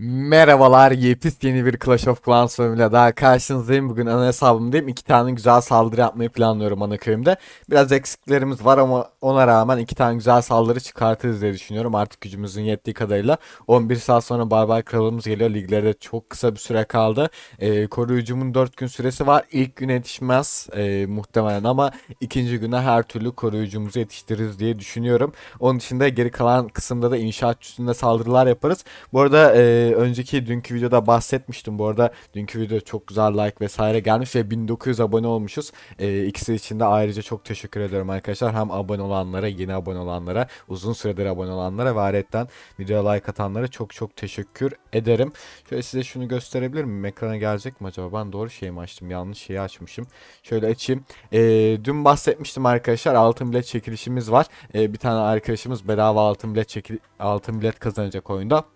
Mm. Merhabalar, yepyeni bir Clash of Clans bölümüyle daha karşınızdayım. Bugün ana hesabımdayım. İki tane güzel saldırı yapmayı planlıyorum ana köyümde. Biraz eksiklerimiz var ama ona rağmen iki tane güzel saldırı çıkartırız diye düşünüyorum. Artık gücümüzün yettiği kadarıyla. 11 saat sonra Barbar Kralımız geliyor. Liglerde çok kısa bir süre kaldı. Ee, koruyucumun 4 gün süresi var. İlk gün yetişmez ee, muhtemelen ama ikinci güne her türlü koruyucumuzu yetiştiririz diye düşünüyorum. Onun dışında geri kalan kısımda da inşaat üstünde saldırılar yaparız. Bu arada e, önceki dünkü videoda bahsetmiştim. Bu arada dünkü video çok güzel like vesaire gelmiş ve 1900 abone olmuşuz. E, ikisi için de ayrıca çok teşekkür ediyorum arkadaşlar. Hem abone olanlara, yeni abone olanlara, uzun süredir abone olanlara ve ayrıca videoya like atanlara çok çok teşekkür ederim. Şöyle size şunu gösterebilir miyim? Ekrana gelecek mi acaba? Ben doğru şeyi mi açtım? Yanlış şeyi açmışım. Şöyle açayım. E, dün bahsetmiştim arkadaşlar. Altın bilet çekilişimiz var. E, bir tane arkadaşımız bedava altın bilet çekil altın bilet kazanacak oyunda.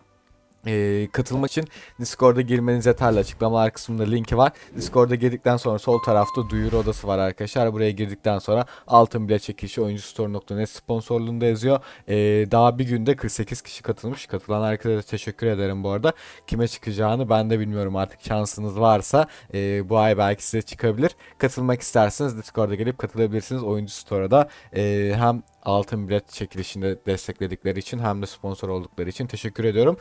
Ee, katılmak için Discord'a girmeniz yeterli. Açıklamalar kısmında linki var. Discord'a girdikten sonra sol tarafta duyuru odası var arkadaşlar. Buraya girdikten sonra altın bilet çekilişi oyuncustore.net sponsorluğunda yazıyor. Ee, daha bir günde 48 kişi katılmış. Katılan herkese teşekkür ederim bu arada. Kime çıkacağını ben de bilmiyorum artık. Şansınız varsa e, bu ay belki size çıkabilir. Katılmak isterseniz Discord'a gelip katılabilirsiniz. Oyuncu Store'da e, hem altın bilet çekilişinde destekledikleri için hem de sponsor oldukları için teşekkür ediyorum.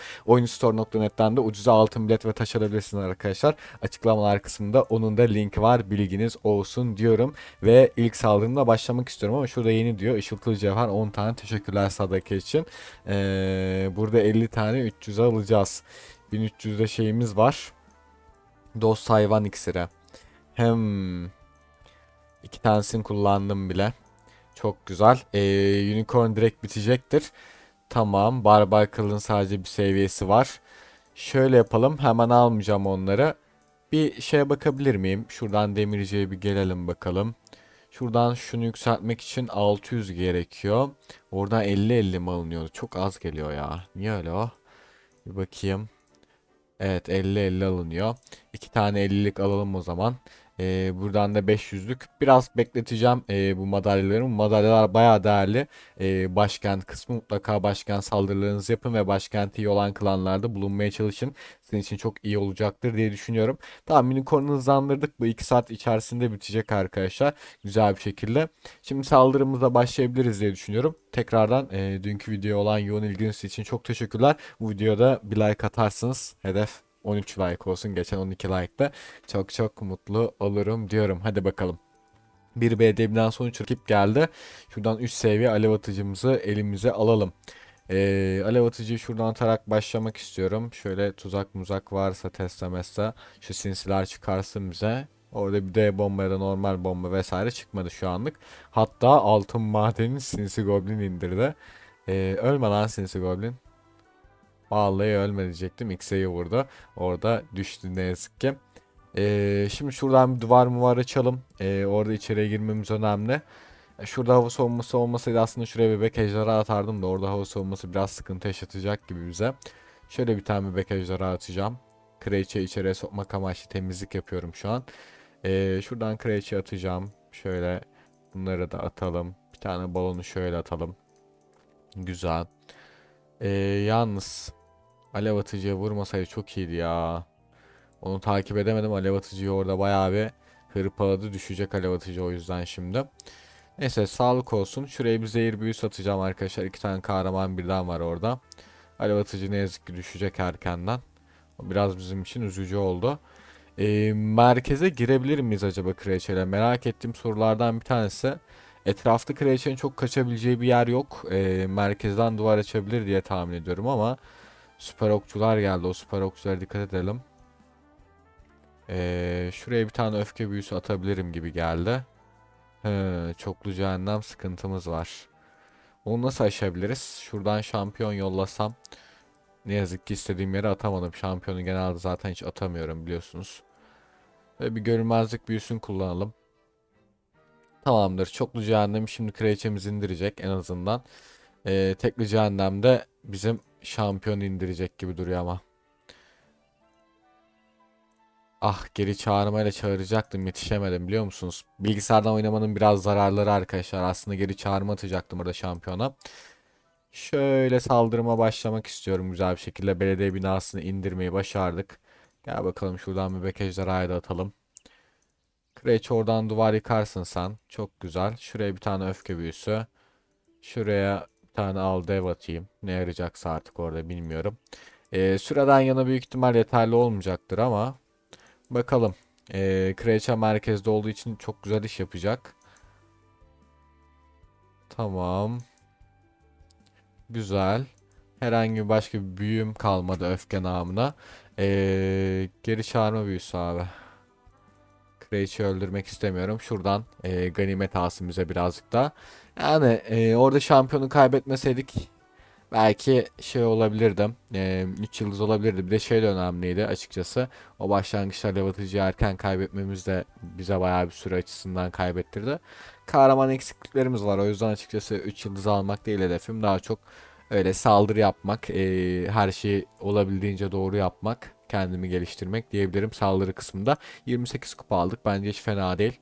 Oyuncustore.net'ten de ucuza altın bilet ve taş alabilirsiniz arkadaşlar. Açıklamalar kısmında onun da linki var. Bilginiz olsun diyorum. Ve ilk saldırımla başlamak istiyorum ama şurada yeni diyor. Işıltılı cevher 10 tane teşekkürler sadaka için. Ee, burada 50 tane 300 alacağız. 1300'de şeyimiz var. Dost hayvan iksiri. Hem iki tanesini kullandım bile. Çok güzel. Ee, Unicorn direkt bitecektir. Tamam. Barbar Kral'ın sadece bir seviyesi var. Şöyle yapalım. Hemen almayacağım onları. Bir şeye bakabilir miyim? Şuradan demirciye bir gelelim bakalım. Şuradan şunu yükseltmek için 600 gerekiyor. Oradan 50-50 mi alınıyor? Çok az geliyor ya. Niye öyle o? Bir bakayım. Evet 50-50 alınıyor. İki tane 50'lik alalım o zaman. Ee, buradan da 500'lük. Biraz bekleteceğim ee, bu madalyaları. Bu madalyalar bayağı değerli. Ee, başkent kısmı mutlaka başkent saldırılarınızı yapın ve başkenti iyi olan klanlarda bulunmaya çalışın. Sizin için çok iyi olacaktır diye düşünüyorum. Tamam unicorn'u hızlandırdık. Bu 2 saat içerisinde bitecek arkadaşlar. Güzel bir şekilde. Şimdi saldırımıza başlayabiliriz diye düşünüyorum. Tekrardan e, dünkü video olan yoğun ilginiz için çok teşekkürler. Bu videoda bir like atarsınız. Hedef 13 like olsun. Geçen 12 like'da. Çok çok mutlu olurum diyorum. Hadi bakalım. Bir BDM'den sonuç rakip geldi. Şuradan üst seviye alev atıcımızı elimize alalım. Ee, alev atıcıyı şuradan atarak başlamak istiyorum. Şöyle tuzak muzak varsa testa mesta şu sinsiler çıkarsın bize. Orada bir de bomba ya da normal bomba vesaire çıkmadı şu anlık. Hatta altın madeni sinsi goblin indirdi. Ee, ölme lan sinsi goblin. Vallahi ölme diyecektim. X'e vurdu. Orada düştü ne yazık ki. Ee, şimdi şuradan bir duvar mı var açalım. Ee, orada içeriye girmemiz önemli. E, Şurada hava soğuması olmasaydı aslında şuraya bebek ejderha atardım da orada hava soğuması biraz sıkıntı yaşatacak gibi bize. Şöyle bir tane bebek ejderha atacağım. Kraliçe içeriye sokmak amaçlı temizlik yapıyorum şu an. Ee, şuradan kraliçe atacağım. Şöyle bunları da atalım. Bir tane balonu şöyle atalım. Güzel. Ee, yalnız alev atıcıya vurmasaydı çok iyiydi ya. Onu takip edemedim. Alev atıcıyı orada bayağı bir hırpaladı. Düşecek alev atıcı o yüzden şimdi. Neyse sağlık olsun. Şuraya bir zehir büyü satacağım arkadaşlar. İki tane kahraman birden var orada. Alev atıcı ne yazık ki düşecek erkenden. O biraz bizim için üzücü oldu. Ee, merkeze girebilir miyiz acaba kraliçeyle? Merak ettiğim sorulardan bir tanesi. Etrafta kraliçenin çok kaçabileceği bir yer yok. Ee, merkezden duvar açabilir diye tahmin ediyorum ama süper okçular geldi. O süper okçulara dikkat edelim. Ee, şuraya bir tane öfke büyüsü atabilirim gibi geldi. He, çoklu cehennem sıkıntımız var. Onu nasıl aşabiliriz? Şuradan şampiyon yollasam. Ne yazık ki istediğim yere atamadım. Şampiyonu genelde zaten hiç atamıyorum biliyorsunuz. Ve bir görünmezlik büyüsünü kullanalım. Tamamdır. Çoklu cehennem şimdi kraliçemiz indirecek en azından. Ee, tekli cehennem de bizim şampiyon indirecek gibi duruyor ama. Ah geri çağırmayla çağıracaktım yetişemedim biliyor musunuz? Bilgisayardan oynamanın biraz zararları arkadaşlar. Aslında geri çağırma atacaktım orada şampiyona. Şöyle saldırıma başlamak istiyorum güzel bir şekilde. Belediye binasını indirmeyi başardık. Gel bakalım şuradan bir bekejderhayı da atalım. Kreç oradan duvar yıkarsın sen. Çok güzel. Şuraya bir tane öfke büyüsü. Şuraya tane al dev atayım. Ne yarayacaksa artık orada bilmiyorum. Ee, süreden yana büyük ihtimal yeterli olmayacaktır ama bakalım. Ee, Kraliçe merkezde olduğu için çok güzel iş yapacak. Tamam. Güzel. Herhangi başka bir büyüm kalmadı öfke namına. Ee, geri çağırma büyüsü abi. Kraliçeyi öldürmek istemiyorum. Şuradan e, ganimet bize birazcık da. Yani e, orada şampiyonu kaybetmeseydik belki şey olabilirdim. 3 yıldız olabilirdi. Bir de şey de önemliydi açıkçası. O başlangıçta Levatıcı'yı erken kaybetmemiz de bize bayağı bir süre açısından kaybettirdi. Kahraman eksikliklerimiz var. O yüzden açıkçası 3 yıldız almak değil hedefim. Daha çok öyle saldırı yapmak, e, her şeyi olabildiğince doğru yapmak, kendimi geliştirmek diyebilirim saldırı kısmında. 28 kupa aldık. Bence hiç fena değil.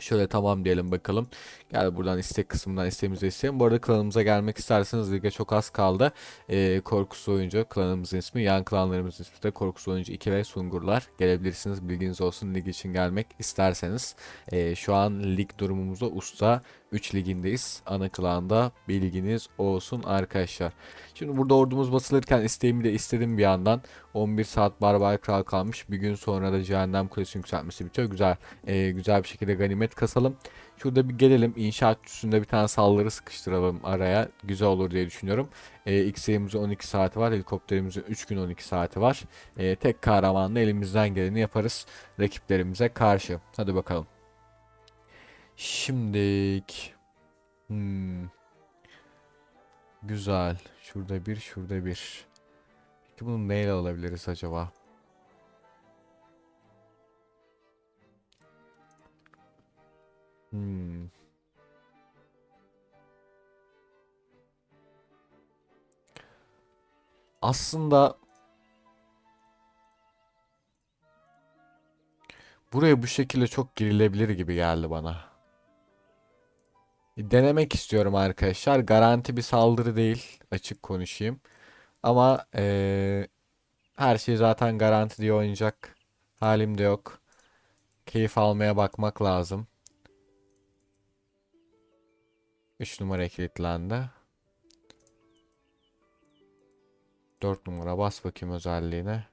Şöyle tamam diyelim bakalım. Gel buradan istek kısmından isteğimizi isteyelim. Bu arada klanımıza gelmek isterseniz lige çok az kaldı. Ee, Korkusu Oyuncu klanımızın ismi. Yan klanlarımızın ismi de Korkusu Oyuncu 2 ve Sungurlar. Gelebilirsiniz bilginiz olsun lig için gelmek isterseniz. Ee, şu an lig durumumuzda usta 3 ligindeyiz. Ana klanda bilginiz olsun arkadaşlar. Şimdi burada ordumuz basılırken isteğimi de istedim bir yandan. 11 saat Barbar Kral kalmış. Bir gün sonra da Cehennem Kulesi yükseltmesi bitiyor. Güzel e, güzel bir şekilde ganimet kasalım. Şurada bir gelelim. İnşaat üstünde bir tane saldırı sıkıştıralım araya. Güzel olur diye düşünüyorum. E, X-Ray'imizin 12 saati var. Helikopterimizin 3 gün 12 saati var. E, tek kahramanla elimizden geleni yaparız rakiplerimize karşı. Hadi bakalım. Şimdilik hmm. Güzel. Şurada bir, şurada bir. Peki bunu neyle alabiliriz acaba? Hmm. Aslında buraya bu şekilde çok girilebilir gibi geldi bana. Denemek istiyorum arkadaşlar. Garanti bir saldırı değil. Açık konuşayım. Ama eee, her şey zaten garanti diye oynayacak halim de yok. Keyif almaya bakmak lazım. 3 numara kilitlendi. 4 numara bas bakayım özelliğine.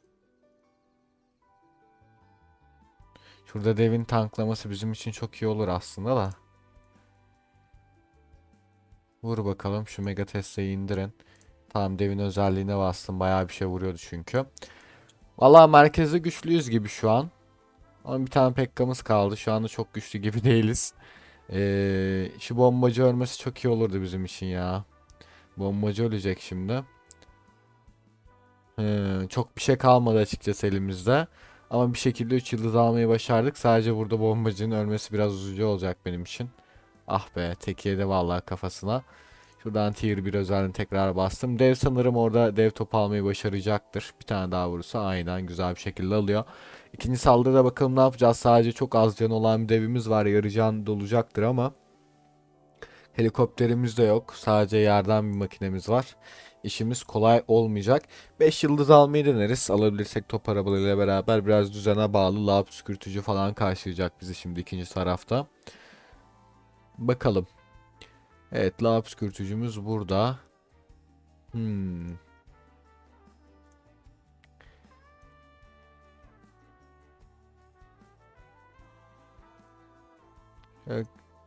Şurada devin tanklaması bizim için çok iyi olur aslında da. Vur bakalım şu Mega Tesla'yı indirin. Tamam devin özelliğine bastım. Bayağı bir şey vuruyordu çünkü. Valla merkezde güçlüyüz gibi şu an. Ama bir tane Pekka'mız kaldı. Şu anda çok güçlü gibi değiliz. Ee, şu bombacı ölmesi çok iyi olurdu bizim için ya. Bombacı ölecek şimdi. Ee, çok bir şey kalmadı açıkçası elimizde. Ama bir şekilde 3 yıldız almayı başardık. Sadece burada bombacının ölmesi biraz üzücü olacak benim için. Ah be tek yedi vallahi kafasına. Şuradan tier 1 özelliğini tekrar bastım. Dev sanırım orada dev topu almayı başaracaktır. Bir tane daha vurursa aynen güzel bir şekilde alıyor. İkinci saldırıda bakalım ne yapacağız. Sadece çok az can olan bir devimiz var. Yarı can dolacaktır ama. Helikopterimiz de yok. Sadece yerden bir makinemiz var. İşimiz kolay olmayacak. 5 yıldız almayı deneriz. Alabilirsek top arabalarıyla beraber biraz düzene bağlı lav püskürtücü falan karşılayacak bizi şimdi ikinci tarafta. Bakalım. Evet lav püskürtücümüz burada. Hmm.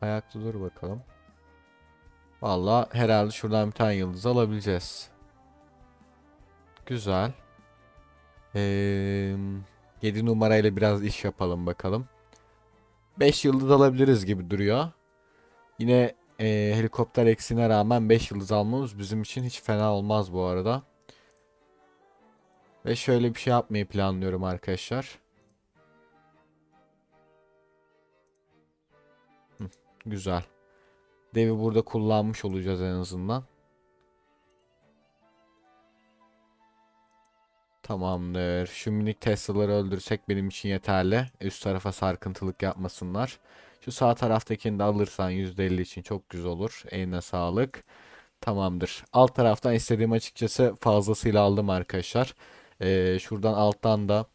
Ayakta dur bakalım. Valla herhalde şuradan bir tane yıldız alabileceğiz. Güzel. Ee, 7 numarayla biraz iş yapalım bakalım. 5 yıldız alabiliriz gibi duruyor. Yine e, helikopter eksiğine rağmen 5 yıldız almamız bizim için hiç fena olmaz bu arada. Ve şöyle bir şey yapmayı planlıyorum arkadaşlar. Hı, güzel. Devi burada kullanmış olacağız en azından. Tamamdır. Şu minik Tesla'ları öldürsek benim için yeterli. Üst tarafa sarkıntılık yapmasınlar. Şu sağ taraftakini de alırsan %50 için çok güzel olur. Eline sağlık. Tamamdır. Alt taraftan istediğim açıkçası fazlasıyla aldım arkadaşlar. Ee, şuradan alttan da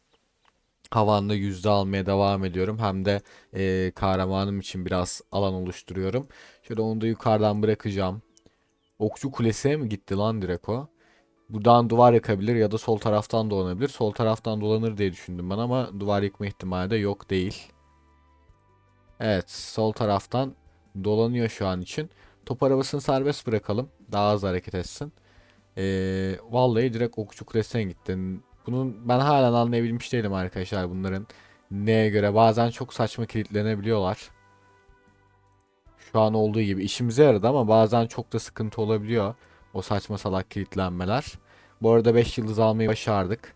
havanda yüzde almaya devam ediyorum. Hem de e, kahramanım için biraz alan oluşturuyorum. Şöyle onu da yukarıdan bırakacağım. Okçu kulesine mi gitti lan direkt o? Buradan duvar yakabilir ya da sol taraftan dolanabilir. Sol taraftan dolanır diye düşündüm ben ama duvar yıkma ihtimali de yok değil. Evet, sol taraftan dolanıyor şu an için. Top arabasını serbest bırakalım. Daha az hareket etsin. Ee, vallahi direkt okçu kulesine gittin. Bunun ben halen anlayabilmiş değilim arkadaşlar bunların neye göre. Bazen çok saçma kilitlenebiliyorlar. Şu an olduğu gibi işimize yaradı ama bazen çok da sıkıntı olabiliyor. O saçma salak kilitlenmeler. Bu arada 5 yıldız almayı başardık.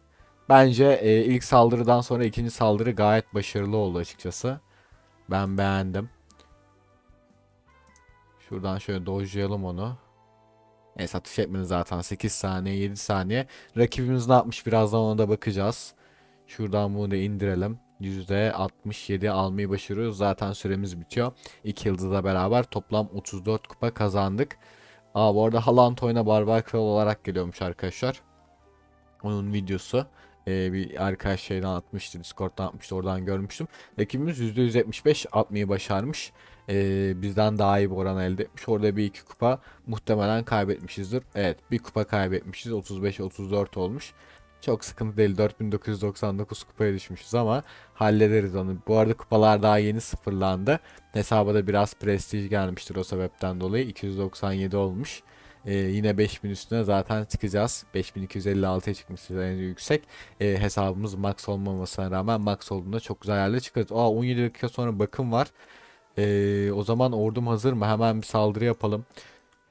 Bence e, ilk saldırıdan sonra ikinci saldırı gayet başarılı oldu açıkçası. Ben beğendim. Şuradan şöyle dojlayalım onu. Neyse atış etmedi zaten 8 saniye 7 saniye. Rakibimiz ne yapmış birazdan ona da bakacağız. Şuradan bunu da indirelim. %67 almayı başarıyoruz. Zaten süremiz bitiyor. 2 yıldızla beraber toplam 34 kupa kazandık. Aa bu arada Haaland oyuna Barbar Kral olarak geliyormuş arkadaşlar. Onun videosu. Ee, bir arkadaş şeyden atmıştı. Discord'dan atmıştı. Oradan görmüştüm. Rakibimiz %175 atmayı başarmış. Ee, bizden daha iyi bir oran elde etmiş. Orada bir iki kupa muhtemelen kaybetmişizdir. Evet bir kupa kaybetmişiz. 35-34 olmuş. Çok sıkıntı değil. 4999 kupaya düşmüşüz ama hallederiz onu. Bu arada kupalar daha yeni sıfırlandı. Hesaba da biraz prestij gelmiştir o sebepten dolayı. 297 olmuş. Ee, yine 5000 üstüne zaten çıkacağız. 5256'ya çıkmışız en yüksek. Ee, hesabımız max olmamasına rağmen max olduğunda çok güzel yerlere çıkarız. Aa 17 dakika sonra bakım var. Ee, o zaman ordum hazır mı? Hemen bir saldırı yapalım.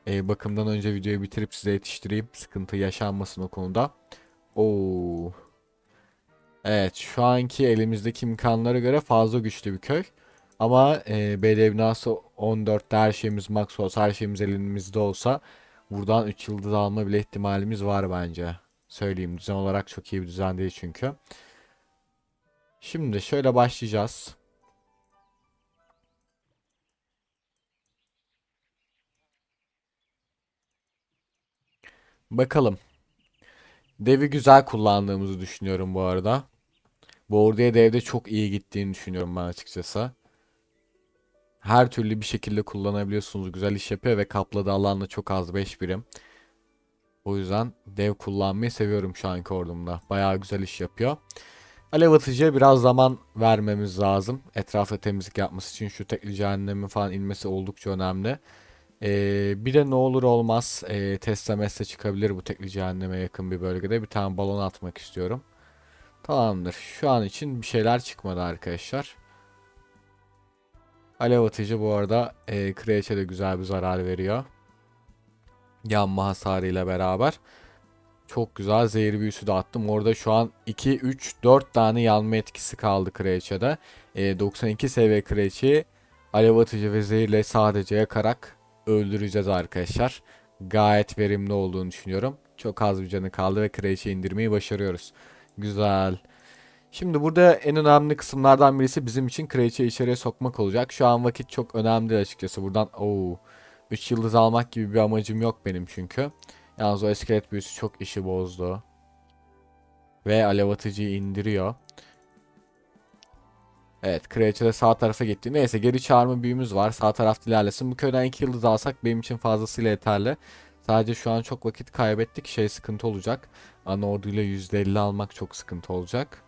Ee, bakımdan önce videoyu bitirip size yetiştireyim. Sıkıntı yaşanmasın o konuda. Oo. Evet şu anki elimizdeki imkanlara göre fazla güçlü bir köy. Ama e, BD binası 14'te her şeyimiz max olsa her şeyimiz elimizde olsa buradan 3 yıldız alma bile ihtimalimiz var bence. Söyleyeyim düzen olarak çok iyi bir düzen değil çünkü. Şimdi şöyle başlayacağız. Bakalım. Devi güzel kullandığımızı düşünüyorum bu arada. Bu orduya devde çok iyi gittiğini düşünüyorum ben açıkçası. Her türlü bir şekilde kullanabiliyorsunuz. Güzel iş yapıyor ve kapladığı alanla çok az 5 birim. O yüzden dev kullanmayı seviyorum şu anki ordumda. Bayağı güzel iş yapıyor. Alev atıcıya biraz zaman vermemiz lazım. Etrafta temizlik yapması için şu tekli cehennemin falan inmesi oldukça önemli. Ee, bir de ne olur olmaz e, Tesla mesle çıkabilir bu tekli cehenneme yakın bir bölgede. Bir tane balon atmak istiyorum. Tamamdır. Şu an için bir şeyler çıkmadı arkadaşlar. Alev atıcı bu arada e, Kreç'e de güzel bir zarar veriyor. Yanma hasarıyla beraber. Çok güzel zehir büyüsü de attım. Orada şu an 2, 3, 4 tane yanma etkisi kaldı Kreç'e E, 92 seviye Kreç'i alev atıcı ve zehirle sadece yakarak öldüreceğiz arkadaşlar. Gayet verimli olduğunu düşünüyorum. Çok az bir canı kaldı ve Kreç'i indirmeyi başarıyoruz. Güzel. Şimdi burada en önemli kısımlardan birisi bizim için Kreç'i içeriye sokmak olacak. Şu an vakit çok önemli açıkçası. Buradan ooo 3 yıldız almak gibi bir amacım yok benim çünkü. Yalnız o iskelet büyüsü çok işi bozdu. Ve alev atıcıyı indiriyor. Evet Kraliçe de sağ tarafa gitti. Neyse geri çağırma büyümüz var. Sağ tarafta ilerlesin. Bu köyden 2 yıldız alsak benim için fazlasıyla yeterli. Sadece şu an çok vakit kaybettik. Şey sıkıntı olacak. Ana orduyla %50 almak çok sıkıntı olacak.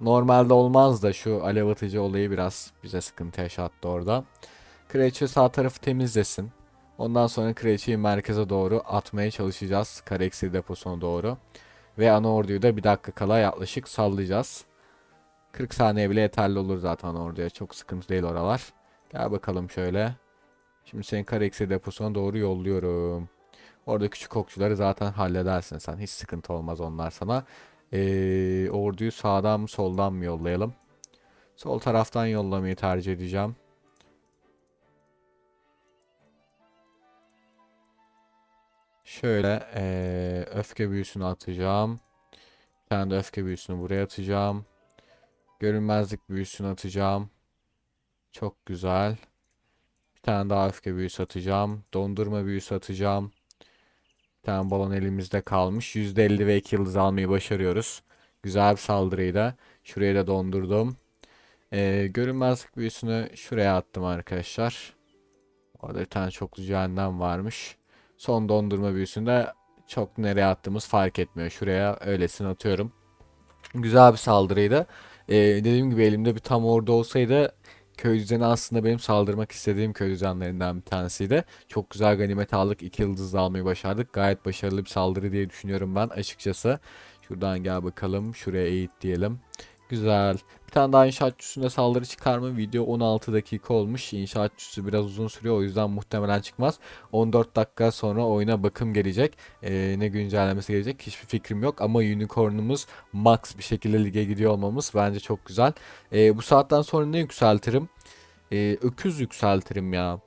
Normalde olmaz da şu alev atıcı olayı biraz bize sıkıntı yaşattı orada. Kraliçe sağ tarafı temizlesin. Ondan sonra kraliçeyi merkeze doğru atmaya çalışacağız. Kareksir deposuna doğru. Ve ana orduyu da bir dakika kala yaklaşık sallayacağız. 40 saniye bile yeterli olur zaten orduya. Çok sıkıntı değil oralar. Gel bakalım şöyle. Şimdi senin kareksir deposuna doğru yolluyorum. Orada küçük okçuları zaten halledersin sen. Hiç sıkıntı olmaz onlar sana. Ee, orduyu sağdan mı soldan mı yollayalım? Sol taraftan yollamayı tercih edeceğim. Şöyle ee, öfke büyüsünü atacağım. Bir tane de öfke büyüsünü buraya atacağım. Görünmezlik büyüsünü atacağım. Çok güzel. Bir tane daha öfke büyüsü atacağım. Dondurma büyüsü atacağım. Tane balon elimizde kalmış. %50 ve 2 yıldız almayı başarıyoruz. Güzel bir saldırıydı. Şuraya da dondurdum. Ee, görünmezlik büyüsünü şuraya attım arkadaşlar. Orada bir tane çoklu cehennem varmış. Son dondurma büyüsünde çok nereye attığımız fark etmiyor. Şuraya öylesine atıyorum. Güzel bir saldırıydı. Ee, dediğim gibi elimde bir tam ordu olsaydı köy düzeni aslında benim saldırmak istediğim köy düzenlerinden bir tanesiydi. Çok güzel ganimet aldık. 2 yıldız almayı başardık. Gayet başarılı bir saldırı diye düşünüyorum ben açıkçası. Şuradan gel bakalım. Şuraya eğit diyelim. Güzel. Bir tane daha inşaatçısında saldırı çıkarma video 16 dakika olmuş. İnşaatçısı biraz uzun sürüyor o yüzden muhtemelen çıkmaz. 14 dakika sonra oyuna bakım gelecek. Ee, ne güncellemesi gelecek hiçbir fikrim yok ama unicornumuz max bir şekilde lige gidiyor olmamız bence çok güzel. Ee, bu saatten sonra ne yükseltirim? Ee, öküz yükseltirim ya.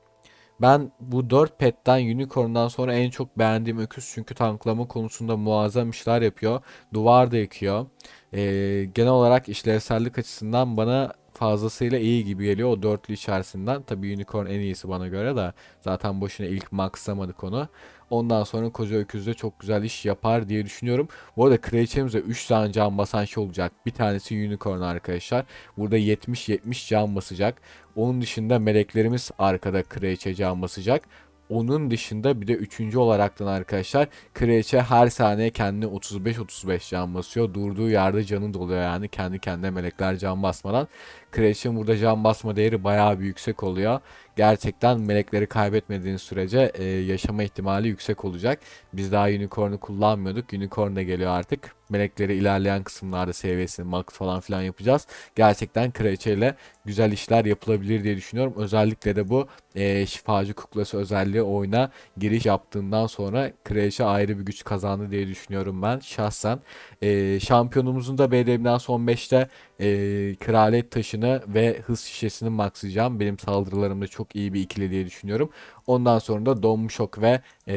Ben bu 4 petten Unicorn'dan sonra en çok beğendiğim öküz çünkü tanklama konusunda muazzam işler yapıyor. Duvar da yıkıyor. Ee, genel olarak işlevsellik açısından bana fazlasıyla iyi gibi geliyor o dörtlü içerisinden. Tabii Unicorn en iyisi bana göre de zaten boşuna ilk maxlamadık onu. Ondan sonra koca öküz de çok güzel iş yapar diye düşünüyorum. Bu arada kraliçemize 3 tane can basan şey olacak. Bir tanesi Unicorn arkadaşlar. Burada 70-70 can basacak. Onun dışında meleklerimiz arkada kraliçe can basacak. Onun dışında bir de üçüncü olaraktan arkadaşlar kraliçe her saniye kendine 35-35 can basıyor. Durduğu yerde canı doluyor yani kendi kendine melekler can basmadan. Kraliçenin burada can basma değeri bayağı bir yüksek oluyor. Gerçekten melekleri kaybetmediğiniz sürece e, yaşama ihtimali yüksek olacak. Biz daha unicorn'u kullanmıyorduk. Unicorn da geliyor artık. Melekleri ilerleyen kısımlarda seviyesini max falan filan yapacağız. Gerçekten kraliçeyle güzel işler yapılabilir diye düşünüyorum. Özellikle de bu e, şifacı kuklası özelliği oyuna giriş yaptığından sonra kraliçe ayrı bir güç kazandı diye düşünüyorum ben şahsen. E, şampiyonumuzun da BDM'den son 5'te e, kraliyet taşını ve hız şişesini maxlayacağım. Benim saldırılarımda çok iyi bir ikili diye düşünüyorum. Ondan sonra da donmuş ok ve e,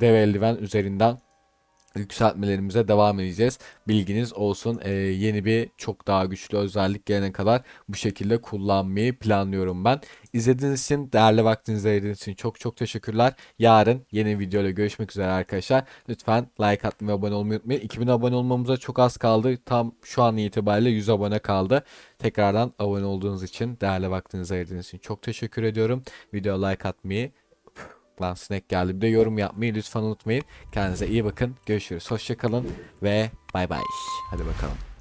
dev eldiven üzerinden yükseltmelerimize devam edeceğiz. Bilginiz olsun. Ee, yeni bir çok daha güçlü özellik gelene kadar bu şekilde kullanmayı planlıyorum ben. İzlediğiniz için, değerli vaktinizi ayırdığınız için çok çok teşekkürler. Yarın yeni videoyla görüşmek üzere arkadaşlar. Lütfen like atmayı abone olmayı unutmayın. 2000 abone olmamıza çok az kaldı. Tam şu an itibariyle 100 abone kaldı. Tekrardan abone olduğunuz için, değerli vaktinizi ayırdığınız için çok teşekkür ediyorum. Video like atmayı Lan sinek geldi. Bir de yorum yapmayı lütfen unutmayın. Kendinize iyi bakın. Görüşürüz. Hoşçakalın ve bay bay. Hadi bakalım.